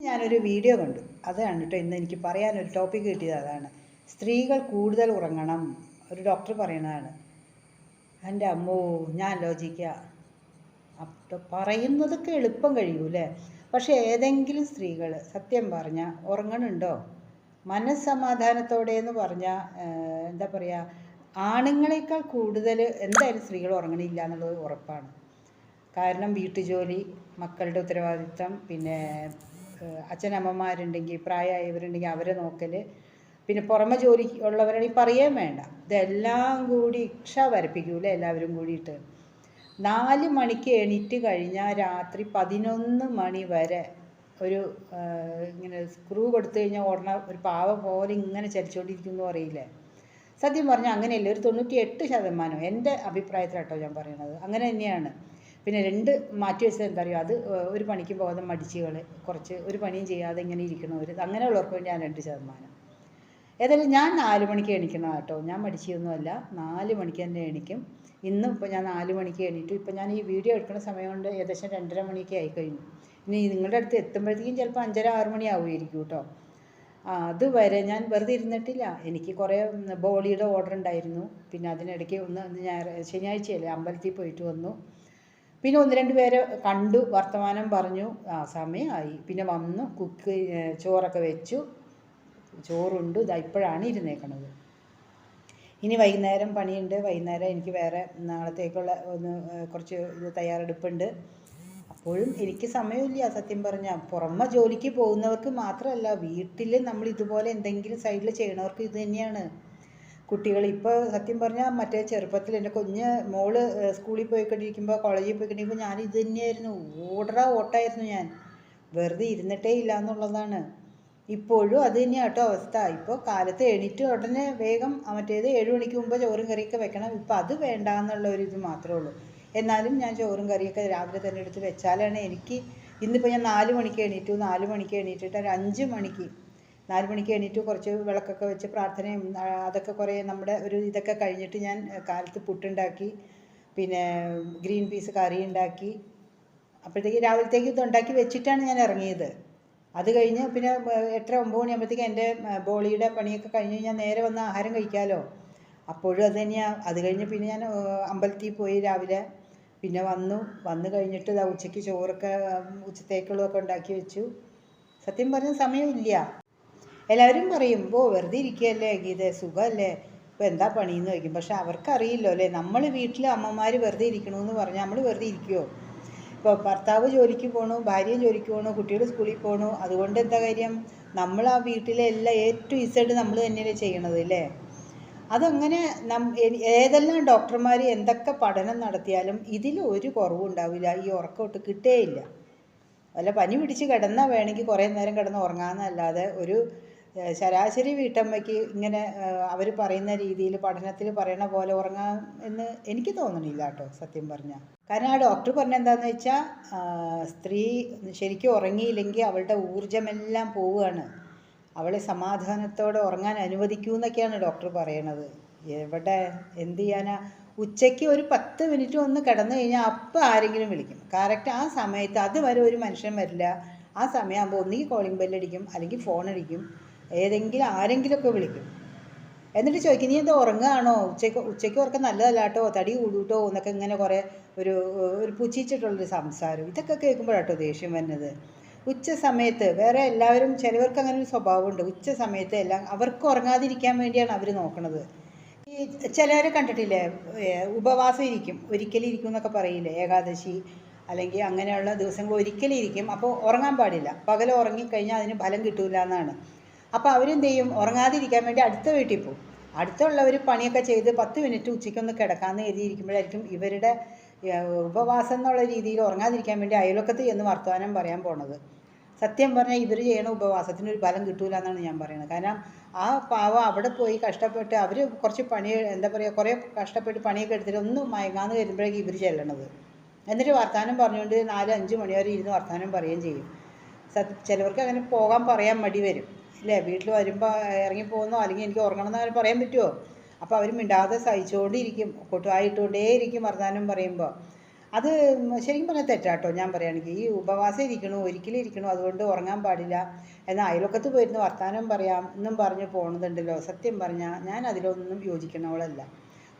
ഞാനൊരു വീഡിയോ കണ്ടു. അതാണ് കേട്ടോ ഇന്ന് എനിക്ക് പറയാനൊരു ടോപ്പിക് കിട്ടിയത് അതാണ്. സ്ത്രീകൾ കൂടുതൽ ഉറങ്ങണം. ഒരു ഡോക്ടർ പറയുന്നതാണ്. എന്റെ അമ്മോ ഞാൻ ആലോചിക്കുക അപ്പം പറയുന്നതൊക്കെ എളുപ്പം കഴിയൂലേ പക്ഷേ ഏതെങ്കിലും സ്ത്രീകൾ സത്യം പറഞ്ഞാൽ ഉറങ്ങണുണ്ടോ? മനസ്സമാധാനത്തോടെ എന്ന് പറഞ്ഞാൽ എന്താ പറയുക ആണുങ്ങളെക്കാൾ കൂടുതൽ എന്തായാലും സ്ത്രീകൾ ഉറങ്ങണില്ല എന്നുള്ളത് ഉറപ്പാണ്. കാരണം വീട്ടുജോലി മക്കളുടെ ഉത്തരവാദിത്തം പിന്നെ അച്ഛനമ്മമാരുണ്ടെങ്കിൽ പ്രായമായവരുണ്ടെങ്കിൽ അവരെ നോക്കൽ പിന്നെ പുറമെ ജോലി ഉള്ളവരാണെങ്കിൽ പറയുകയും വേണ്ട. ഇതെല്ലാം കൂടി ഇക്ഷ വരപ്പിക്കൂലേ എല്ലാവരും കൂടിയിട്ട്. നാല് മണിക്ക് എണീറ്റ് കഴിഞ്ഞാൽ രാത്രി പതിനൊന്ന് മണി വരെ ഒരു ഇങ്ങനെ സ്ക്രൂ കൊടുത്തു കഴിഞ്ഞാൽ ഓടണ ഒരു പാവ പോലെ ഇങ്ങനെ ചലിച്ചുകൊണ്ടിരിക്കുന്നു അറിയില്ലേ സത്യം പറഞ്ഞാൽ അങ്ങനെയല്ല. ഒരു തൊണ്ണൂറ്റി എട്ട് ശതമാനം എന്റെ അഭിപ്രായത്തിലാട്ടോ ഞാൻ പറയണത്. അങ്ങനെ തന്നെയാണ്. പിന്നെ രണ്ട് മാറ്റി വെച്ചത് എന്താ പറയുക അത് ഒരു പണിക്ക് പോകാതെ മടിച്ചുകൾ കുറച്ച് ഒരു പണിയും ചെയ്യാതെ ഇങ്ങനെ ഇരിക്കണവർ അങ്ങനെയുള്ളവർക്ക് വേണ്ടി ഞാൻ രണ്ട് ശതമാനം. ഏതായാലും ഞാൻ നാല് മണിക്ക് എണീക്കണം കേട്ടോ. ഞാൻ മടിച്ചൊന്നുമല്ല നാല് മണിക്ക് തന്നെ എണീക്കും. ഇന്നും ഇപ്പോൾ ഞാൻ നാല് മണിക്ക് എണീറ്റു. ഇപ്പോൾ ഞാൻ ഈ വീഡിയോ എടുക്കുന്ന സമയം കൊണ്ട് ഏകദേശം രണ്ടര മണിയൊക്കെ ആയി കഴിഞ്ഞു. ഇനി നിങ്ങളുടെ അടുത്ത് എത്തുമ്പോഴത്തേക്കും ചിലപ്പോൾ അഞ്ചര ആറ് മണി ആവുമായിരിക്കും കേട്ടോ. അതുവരെ ഞാൻ വെറുതെ ഇരുന്നിട്ടില്ല. എനിക്ക് കുറേ ബോളിയുടെ ഓർഡർ ഉണ്ടായിരുന്നു. പിന്നെ അതിനിടയ്ക്ക് ഒന്ന് ഞായർ ശനിയാഴ്ചയല്ലേ അമ്പലത്തിൽ പോയിട്ട് വന്നു. പിന്നെ ഒന്ന് രണ്ട് പേരെ കണ്ടു വർത്തമാനം പറഞ്ഞു. ആ സമയമായി. പിന്നെ വന്നു കുക്ക് ചോറൊക്കെ വെച്ചു. ചോറുണ്ട്. ഇതാ ഇപ്പോഴാണ് ഇരുന്നേക്കണത്. ഇനി വൈകുന്നേരം പണിയുണ്ട്. വൈകുന്നേരം എനിക്ക് വേറെ നാളത്തേക്കുള്ള ഒന്ന് കുറച്ച് ഇത് തയ്യാറെടുപ്പുണ്ട്. അപ്പോഴും എനിക്ക് സമയമില്ല. സത്യം പറഞ്ഞാൽ പുറമെ ജോലിക്ക് പോകുന്നവർക്ക് മാത്രമല്ല വീട്ടിൽ നമ്മൾ ഇതുപോലെ എന്തെങ്കിലും സൈഡിൽ ചെയ്യണവർക്ക് ഇത് തന്നെയാണ്. കുട്ടികൾ ഇപ്പോൾ സത്യം പറഞ്ഞാൽ മറ്റേ ചെറുപ്പത്തിൽ എന്റെ കുഞ്ഞ് മോൾ സ്കൂളിൽ പോയിക്കൊണ്ടിരിക്കുമ്പോൾ കോളേജിൽ പോയിക്കൊണ്ടിരിക്കുമ്പോൾ ഞാൻ ഇത് തന്നെയായിരുന്നു. ഓടറ ഓട്ടായിരുന്നു ഞാൻ. വെറുതെ ഇരുന്നിട്ടേ ഇല്ല എന്നുള്ളതാണ്. ഇപ്പോഴും അത് തന്നെയാണ് കേട്ടോ അവസ്ഥ. ഇപ്പോൾ കാലത്ത് എണീറ്റ് ഉടനെ വേഗം മറ്റേത് ഏഴ് മണിക്ക് മുമ്പ് ചോറും കറിയൊക്കെ വെക്കണം. ഇപ്പം അത് വേണ്ട എന്നുള്ള ഒരു ഇത് മാത്രമേ ഉള്ളൂ. എന്നാലും ഞാൻ ചോറും കറിയൊക്കെ രാവിലെ തന്നെ എടുത്ത് വെച്ചാലാണ് എനിക്ക് ഇന്നിപ്പോൾ ഞാൻ നാല് മണിക്ക് എണീറ്റു. നാല് മണിക്ക് എണീറ്റിട്ട് ഒരു അഞ്ച് മണിക്ക് നാല് മണിക്ക് എണീറ്റ് കുറച്ച് വിളക്കൊക്കെ വെച്ച് പ്രാർത്ഥനയും അതൊക്കെ കുറേ നമ്മുടെ ഒരു ഇതൊക്കെ കഴിഞ്ഞിട്ട് ഞാൻ കാലത്ത് പുട്ടുണ്ടാക്കി പിന്നെ ഗ്രീൻ പീസ് കറി ഉണ്ടാക്കി അപ്പോഴത്തേക്ക് രാവിലത്തേക്ക് ഇത് ഉണ്ടാക്കി വെച്ചിട്ടാണ് ഞാൻ ഇറങ്ങിയത്. അത് കഴിഞ്ഞ് പിന്നെ എട്ടര ഒമ്പത് മണിയാകുമ്പോഴത്തേക്ക് എന്റെ ബോളിയുടെ പണിയൊക്കെ കഴിഞ്ഞ് ഞാൻ നേരെ വന്ന് ആഹാരം കഴിക്കാമല്ലോ അപ്പോഴും അത് തന്നെയാണ് അത് കഴിഞ്ഞ് പിന്നെ ഞാൻ അമ്പലത്തിൽ പോയി രാവിലെ പിന്നെ വന്നു. വന്നു കഴിഞ്ഞിട്ട് ഉച്ചയ്ക്ക് ചോറൊക്കെ ഉച്ചത്തേക്കുള്ളതൊക്കെ ഉണ്ടാക്കി വെച്ചു. സത്യം പറഞ്ഞാൽ സമയമില്ല. എല്ലാവരും പറയും ഓ വെറുതെ ഇരിക്കുകയല്ലേ ഗീത സുഖമല്ലേ? ഇപ്പോൾ എന്താ പണിയെന്ന് ചോദിക്കും. പക്ഷെ അവർക്കറിയില്ലോ അല്ലേ നമ്മൾ വീട്ടിൽ അമ്മമാർ വെറുതെ ഇരിക്കണമെന്ന് പറഞ്ഞാൽ നമ്മൾ വെറുതെ ഇരിക്കുമോ ഇപ്പോൾ ഭർത്താവ് ജോലിക്ക് പോകണു ഭാര്യ ജോലിക്ക് പോകണു കുട്ടികൾ സ്കൂളിൽ പോകണു അതുകൊണ്ട് എന്താ കാര്യം? നമ്മൾ ആ വീട്ടിലെ എല്ലാ എ ടു ഇസഡ് നമ്മൾ തന്നെയല്ലേ ചെയ്യണത് അല്ലേ? അതങ്ങനെ നം ഏതെല്ലാം ഡോക്ടർമാർ എന്തൊക്കെ പഠനം നടത്തിയാലും ഇതിൽ ഒരു കുറവും ഉണ്ടാവില്ല ഈ ഉറക്കമൊട്ട് കിട്ടേയില്ല. വല്ല പനി പിടിച്ച് കിടന്നാൽ വേണമെങ്കിൽ കുറേ നേരം കിടന്ന് ഉറങ്ങാമെന്നല്ലാതെ ഒരു ശരാശരി വീട്ടമ്മയ്ക്ക് ഇങ്ങനെ അവർ പറയുന്ന രീതിയിൽ പഠനത്തിൽ പറയണ പോലെ ഉറങ്ങാം എന്ന് എനിക്ക് തോന്നണില്ല കേട്ടോ സത്യം പറഞ്ഞാൽ കാരണം ആ ഡോക്ടർ പറഞ്ഞ എന്താണെന്ന് വെച്ചാൽ സ്ത്രീ ശരിക്കും ഉറങ്ങിയില്ലെങ്കിൽ അവളുടെ ഊർജമെല്ലാം പോവുകയാണ്. അവളെ സമാധാനത്തോടെ ഉറങ്ങാൻ അനുവദിക്കൂ എന്നൊക്കെയാണ് ഡോക്ടർ പറയണത്. എവിടെ എന്ത് ചെയ്യാനാ? ഉച്ചയ്ക്ക് ഒരു പത്ത് മിനിറ്റ് ഒന്ന് കിടന്നു കഴിഞ്ഞാൽ അപ്പം ആരെങ്കിലും വിളിക്കും. കറക്റ്റ് ആ സമയത്ത് അതുവരെ ഒരു മനുഷ്യൻ വരില്ല. ആ സമയമാകുമ്പോൾ ഒന്നുകിൽ കോളിംഗ് ബെല്ലടിക്കും അല്ലെങ്കിൽ ഫോൺ അടിക്കും ഏതെങ്കിലും ആരെങ്കിലുമൊക്കെ വിളിക്കും. എന്നിട്ട് ചോദിക്കും നീ എന്താ ഉറങ്ങുകയാണോ? ഉച്ചയ്ക്ക് ഉച്ചയ്ക്ക് ഉറക്കം നല്ലതല്ല കേട്ടോ തടി കൂടുട്ടോ? എന്നൊക്കെ ഇങ്ങനെ കുറേ ഒരു ഒരു പുച്ഛിച്ചിട്ടുള്ളൊരു സംസാരം. ഇതൊക്കെ കേൾക്കുമ്പോഴാട്ടോ ദേഷ്യം വരുന്നത്. ഉച്ച സമയത്ത് വേറെ എല്ലാവരും ചിലവർക്ക് അങ്ങനെ ഒരു സ്വഭാവമുണ്ട്. ഉച്ച സമയത്ത് എല്ലാം അവർക്ക് ഉറങ്ങാതിരിക്കാൻ വേണ്ടിയാണ് അവർ നോക്കണത്. ഈ ചിലവരെ കണ്ടിട്ടില്ലേ? ഉപവാസം ഇരിക്കും. ഒരിക്കലും ഇരിക്കും എന്നൊക്കെ പറയില്ലേ? ഏകാദശി അല്ലെങ്കിൽ അങ്ങനെയുള്ള ദിവസങ്ങൾ ഒരിക്കലും ഇരിക്കും. അപ്പോൾ ഉറങ്ങാൻ പാടില്ല. പകൽ ഉറങ്ങിക്കഴിഞ്ഞാൽ അതിന് ഫലം കിട്ടൂല എന്നാണ്. അപ്പോൾ അവരെന്ത് ചെയ്യും ഉറങ്ങാതിരിക്കാൻ വേണ്ടി അടുത്ത വീട്ടിൽ പോകും. അടുത്തുള്ളവർ പണിയൊക്കെ ചെയ്ത് പത്ത് മിനിറ്റ് ഉച്ചയ്ക്കൊന്ന് കിടക്കാമെന്ന് കരുതിയിരിക്കുമ്പോഴായിരിക്കും ഇവരുടെ ഉപവാസം എന്നുള്ള രീതിയിൽ ഉറങ്ങാതിരിക്കാൻ വേണ്ടി അയൽവക്കത്ത് ചെന്ന് വർത്തമാനം പറയാൻ പോണത്. സത്യം പറഞ്ഞാൽ ഇവർ ചെയ്യണ ഉപവാസത്തിന് ഒരു ഫലം കിട്ടൂല എന്നാണ് ഞാൻ പറയുന്നത് കാരണം ആ പാവം അവിടെ പോയി കഷ്ടപ്പെട്ട് അവർ കുറച്ച് പണി എന്താ പറയുക കുറേ കഷ്ടപ്പെട്ട് പണിയൊക്കെ എടുത്തിട്ട് ഒന്നും മയങ്ങാന്ന് വരുമ്പോഴേക്കും ഇവർ ചെല്ലണത്. എന്നിട്ട് വർത്തമാനം പറഞ്ഞുകൊണ്ട് നാല് അഞ്ച് ഇരുന്ന് വർത്തമാനം പറയുകയും ചെയ്യും. ചിലവർക്ക് അങ്ങനെ പോകാൻ പറയാൻ മടി വരും. ഇല്ലേ? വീട്ടിൽ വരുമ്പോൾ ഇറങ്ങി പോകുന്നോ? അല്ലെങ്കിൽ എനിക്ക് ഉറങ്ങണം എന്ന് പറയാൻ പറ്റുമോ അപ്പോൾ അവർ മിണ്ടാതെ സഹിച്ചുകൊണ്ടിരിക്കും കൊട്ടുവായിട്ടുകൊണ്ടേ ഇരിക്കും വർത്തമാനം പറയുമ്പോൾ അത് ശരിക്കും പറഞ്ഞാൽ തെറ്റാട്ടോ ഞാൻ പറയുകയാണെങ്കിൽ ഈ ഉപവാസം ഇരിക്കണു ഒരിക്കലും ഇരിക്കണു അതുകൊണ്ട് ഉറങ്ങാൻ പാടില്ല. എന്നാൽ അയൽവക്കത്ത് പോയിരുന്ന് വർത്താനം പറയാം എന്നും പറഞ്ഞ് പോണതുണ്ടല്ലോ. സത്യം പറഞ്ഞാൽ ഞാൻ അതിലൊന്നും യോജിക്കണവളല്ല.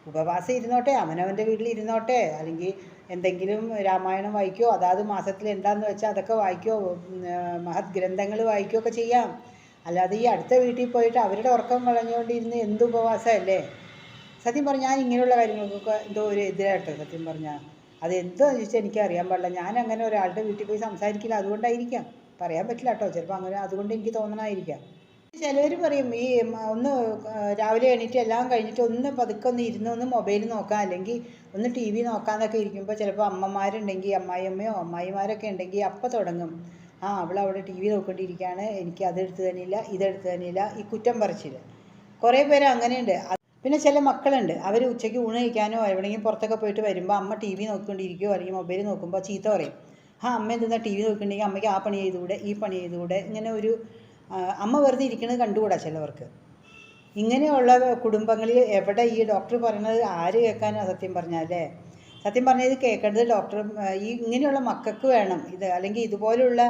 ഉപവാസം ഇരുന്നോട്ടെ അവനവന്റെ വീട്ടിൽ ഇരുന്നോട്ടെ അല്ലെങ്കിൽ എന്തെങ്കിലും രാമായണം വായിക്കോ അതാത് മാസത്തിൽ എന്താന്ന് വെച്ചാൽ അതൊക്കെ വായിക്കോ മഹത് ഗ്രന്ഥങ്ങൾ വായിക്കുകയോ ഒക്കെ ചെയ്യാം. അല്ലാതെ ഈ അടുത്ത വീട്ടിൽ പോയിട്ട് അവരുടെ ഉറക്കം കളഞ്ഞുകൊണ്ടിരുന്ന് എന്ത് ഉപവാസമല്ലേ? സത്യം പറഞ്ഞാൽ ഞാൻ ഇങ്ങനെയുള്ള കാര്യങ്ങൾക്കൊക്കെ എന്തോ ഒരു എതിരാട്ടോ സത്യം പറഞ്ഞാൽ അത് എന്തോ ചോദിച്ചാൽ എനിക്ക് അറിയാൻ പാടില്ല. ഞാൻ അങ്ങനെ ഒരാളുടെ വീട്ടിൽ പോയി സംസാരിക്കില്ല. അതുകൊണ്ടായിരിക്കാം. പറയാൻ പറ്റില്ല കേട്ടോ. ചിലപ്പോൾ അങ്ങനെ അതുകൊണ്ട് എനിക്ക് തോന്നണമായിരിക്കാം ചിലവർ പറയും ഈ ഒന്ന് രാവിലെ എണീറ്റ് എല്ലാം കഴിഞ്ഞിട്ട് ഒന്ന് പതുക്കെ ഒന്ന് ഇരുന്ന് ഒന്ന് മൊബൈൽ നോക്കാം. അല്ലെങ്കിൽ ഒന്ന് ടി വി നോക്കാന്നൊക്കെ ഇരിക്കുമ്പോൾ ചിലപ്പോൾ അമ്മമാരുണ്ടെങ്കിൽ അമ്മായിയമ്മയോ അമ്മായിമാരൊക്കെ ഉണ്ടെങ്കിൽ അപ്പം തുടങ്ങും. ആ അവൾ അവിടെ ടി വി നോക്കിക്കൊണ്ടിരിക്കുകയാണ്. എനിക്ക് അതെടുത്ത് തന്നില്ല ഇതെടുത്ത് തന്നില്ല ഈ കുറ്റം പറച്ചിൽ കുറേ പേര് അങ്ങനെയുണ്ട്. പിന്നെ ചില മക്കളുണ്ട്. അവർ ഉച്ചയ്ക്ക് ഊണ് കഴിക്കാനോ എവിടെയെങ്കിലും പുറത്തൊക്കെ പോയിട്ട് വരുമ്പോൾ അമ്മ ടി വി നോക്കിക്കൊണ്ടിരിക്കുകയോ അല്ലെങ്കിൽ മൊബൈൽ നോക്കുമ്പോൾ ചീത്ത പറയും. ആ അമ്മ എന്തെന്നാ ടി വി നോക്കിയിട്ടുണ്ടെങ്കിൽ അമ്മയ്ക്ക് ആ പണി ചെയ്തുകൂടെ ഈ പണി ചെയ്തുകൂടെ? ഇങ്ങനെ ഒരു അമ്മ വെറുതെ ഇരിക്കുന്നത് കണ്ടുകൂടാ ചിലവർക്ക്. ഇങ്ങനെയുള്ള കുടുംബങ്ങളിൽ എവിടെ ഈ ഡോക്ടർ പറയുന്നത് ആര് കേൾക്കാനാണ് സത്യം പറഞ്ഞാലേ? സത്യം പറഞ്ഞാൽ ഇത് കേൾക്കേണ്ടത് ഡോക്ടർ ഈ ഇങ്ങനെയുള്ള മക്കൾക്ക് വേണം. ഇത് അല്ലെങ്കിൽ ഇതുപോലുള്ള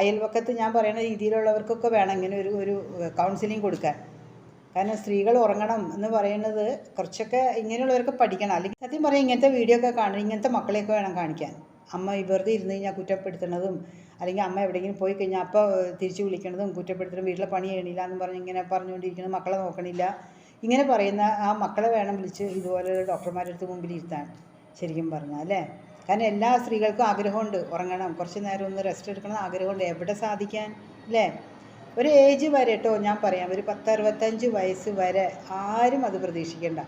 അയൽവക്കത്ത് ഞാൻ പറയുന്ന രീതിയിലുള്ളവർക്കൊക്കെ വേണം ഇങ്ങനെ ഒരു ഒരു കൗൺസിലിംഗ് കൊടുക്കാൻ. കാരണം സ്ത്രീകൾ ഉറങ്ങണം എന്ന് പറയുന്നത് കുറച്ചൊക്കെ ഇങ്ങനെയുള്ളവർക്ക് പഠിക്കണം. അല്ലെങ്കിൽ സത്യം പറയാം ഇങ്ങനത്തെ വീഡിയോ ഒക്കെ കാണണം. ഇങ്ങനത്തെ മക്കളെയൊക്കെ വേണം കാണിക്കാൻ. അമ്മ വെറുതെ ഇരുന്ന് കഴിഞ്ഞാൽ കുറ്റപ്പെടുത്തുന്നതും അല്ലെങ്കിൽ അമ്മ എവിടെയെങ്കിലും പോയി കഴിഞ്ഞാൽ അപ്പോൾ തിരിച്ച് വിളിക്കണതും കുറ്റപ്പെടുത്തണം വീട്ടിലെ പണി ചെയ്യണില്ല എന്ന് പറഞ്ഞ് ഇങ്ങനെ പറഞ്ഞുകൊണ്ടിരിക്കുന്നത് മക്കളെ നോക്കണില്ല. ഇങ്ങനെ പറയുന്ന ആ മക്കളെ വേണം വിളിച്ച് ഇതുപോലെ ഡോക്ടർമാരുടെ അടുത്ത് മുമ്പിൽ ഇരുത്താൻ ശരിക്കും പറഞ്ഞാൽ അല്ലേ? കാരണം എല്ലാ സ്ത്രീകൾക്കും ആഗ്രഹമുണ്ട് ഉറങ്ങണം കുറച്ച് നേരം ഒന്ന് റെസ്റ്റ് എടുക്കണം ആഗ്രഹമുണ്ട്. എവിടെ സാധിക്കാൻ അല്ലേ? ഒരു ഏജ് വരെ കേട്ടോ ഞാൻ പറയാം ഒരു പത്ത് അറുപത്തഞ്ച് വയസ്സ് വരെ ആരും അത് പ്രതീക്ഷിക്കേണ്ട.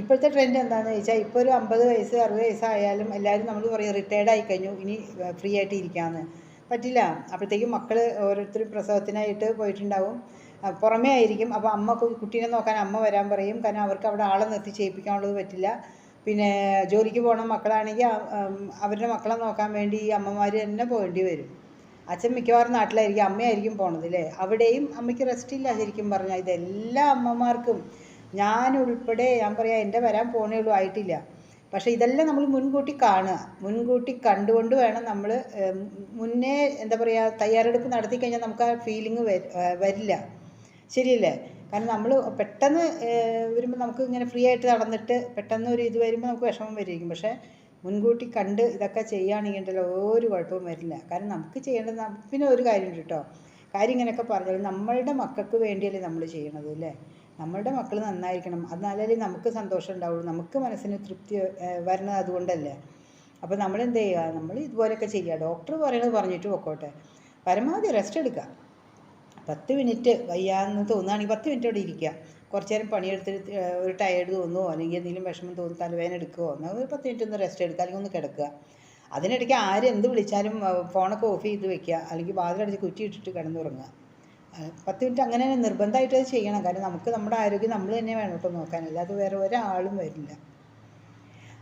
ഇപ്പോഴത്തെ ട്രെൻഡ് എന്താണെന്ന് ചോദിച്ചാൽ ഇപ്പോൾ ഒരു അമ്പത് വയസ്സ് അറുപത് വയസ്സായാലും എല്ലാവരും നമ്മൾ പറയും റിട്ടയർഡ് ആയി കഴിഞ്ഞു ഇനി ഫ്രീ ആയിട്ട് ഇരിക്കാമെന്ന് പറ്റില്ല. അപ്പോഴത്തേക്കും മക്കൾ ഓരോരുത്തരും പ്രസവത്തിനായിട്ട് പോയിട്ടുണ്ടാവും. പുറമേ ആയിരിക്കും. അപ്പോൾ അമ്മ കുട്ടീനെ നോക്കാൻ അമ്മ വരാൻ പറയും. കാരണം അവർക്ക് അവിടെ ആളെ നിർത്തി ചെയ്യിപ്പിക്കാനുള്ളത് പറ്റില്ല. പിന്നെ ജോലിക്ക് പോകണ മക്കളാണെങ്കിൽ അവരുടെ മക്കളെ നോക്കാൻ വേണ്ടി ഈ അമ്മമാർ തന്നെ പോകേണ്ടി വരും. അച്ഛൻ മിക്കവാറും നാട്ടിലായിരിക്കും അമ്മയായിരിക്കും പോണത് അല്ലേ അവിടെയും അമ്മയ്ക്ക് റെസ്റ്റ് ഇല്ല ശരിക്കും പറഞ്ഞാൽ. ഇതെല്ലാ അമ്മമാർക്കും ഞാൻ ഉൾപ്പെടെ ഞാൻ പറയാം എന്റെ വരാൻ പോണേ ഉള്ളൂ ആയിട്ടില്ല. പക്ഷേ ഇതെല്ലാം നമ്മൾ മുൻകൂട്ടി കാണുക. മുൻകൂട്ടി കണ്ടുകൊണ്ട് വേണം നമ്മൾ മുന്നേ എന്താ പറയുക തയ്യാറെടുപ്പ് നടത്തി കഴിഞ്ഞാൽ നമുക്ക് ആ ഫീലിംഗ് വരില്ല. ശരിയല്ലേ? കാരണം നമ്മൾ പെട്ടെന്ന് വരുമ്പോൾ നമുക്ക് ഇങ്ങനെ ഫ്രീ ആയിട്ട് നടന്നിട്ട് പെട്ടെന്ന് ഒരു ഇത് വരുമ്പോൾ നമുക്ക് വിഷമം വരുമായിരിക്കും പക്ഷേ മുൻകൂട്ടി കണ്ട് ഇതൊക്കെ ചെയ്യുകയാണെങ്കിൽ ഉണ്ടല്ലോ ഒരു കുഴപ്പവും വരില്ല. കാരണം നമുക്ക് ചെയ്യേണ്ടത് പിന്നെ ഒരു കാര്യമുണ്ട് കേട്ടോ കാര്യം ഇങ്ങനെയൊക്കെ പറഞ്ഞാൽ നമ്മളുടെ മക്കൾക്ക് വേണ്ടിയല്ലേ നമ്മൾ ചെയ്യണത് അല്ലേ നമ്മളുടെ മക്കൾ നന്നായിരിക്കണം. എന്നാലല്ലേ നമുക്ക് സന്തോഷം ഉണ്ടാവുള്ളൂ. നമുക്ക് മനസ്സിന് തൃപ്തി വരുന്നത് അതുകൊണ്ടല്ലേ. അപ്പോൾ നമ്മൾ എന്ത് ചെയ്യുക? നമ്മൾ ഇതുപോലെയൊക്കെ ചെയ്യുക ഡോക്ടർ പറയണത് പറഞ്ഞിട്ട് പൊക്കോട്ടെ. പരമാവധി റെസ്റ്റ് എടുക്കുക. പത്ത് മിനിറ്റ് വയ്യാന്ന് തോന്നുകയാണെങ്കിൽ പത്ത് മിനിറ്റ് അവിടെ ഇരിക്കുക. കുറച്ച് നേരം പണിയെടുത്തിട്ട് ഒരു ടയേർഡ് തോന്നുമോ അല്ലെങ്കിൽ എന്തെങ്കിലും വിഷമം തോന്നി തലവേദന എടുക്കുമോ എന്നാൽ ഒരു പത്ത് മിനിറ്റ് ഒന്ന് റെസ്റ്റ് എടുക്കുക. അല്ലെങ്കിൽ ഒന്ന് കിടക്കുക. അതിനിടയ്ക്ക് ആര് എന്ത് വിളിച്ചാലും ഫോണൊക്കെ ഓഫ് ചെയ്ത് വെക്കുക. അല്ലെങ്കിൽ വാതിലടച്ച് കുറ്റി ഇട്ടിട്ട് കിടന്നുറങ്ങുക പത്ത് മിനിറ്റ് അങ്ങനെ നിർബന്ധമായിട്ട് അത് ചെയ്യണം. കാരണം നമുക്ക് നമ്മുടെ ആരോഗ്യം നമ്മൾ തന്നെ വേണം കേട്ടോ നോക്കാൻ. അല്ലാതെ വേറെ ഒരാളും വരില്ല.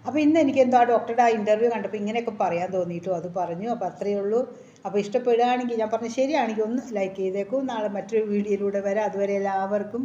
അപ്പോൾ ഇന്ന് എനിക്ക് എന്തോ ആ ഡോക്ടറുടെ ആ ഇന്റർവ്യൂ കണ്ടപ്പോൾ ഇങ്ങനെയൊക്കെ പറയാൻ തോന്നിയിട്ടു. അത് പറഞ്ഞു. അപ്പോൾ അത്രയേ ഉള്ളൂ. അപ്പോൾ ഇഷ്ടപ്പെടുകയാണെങ്കിൽ ഞാൻ പറഞ്ഞു ശരിയാണെങ്കിൽ ഒന്ന് ലൈക്ക് ചെയ്തേക്കൂ. നാളെ മറ്റൊരു വീഡിയോയിലൂടെ വരാം. അതുവരെ എല്ലാവർക്കും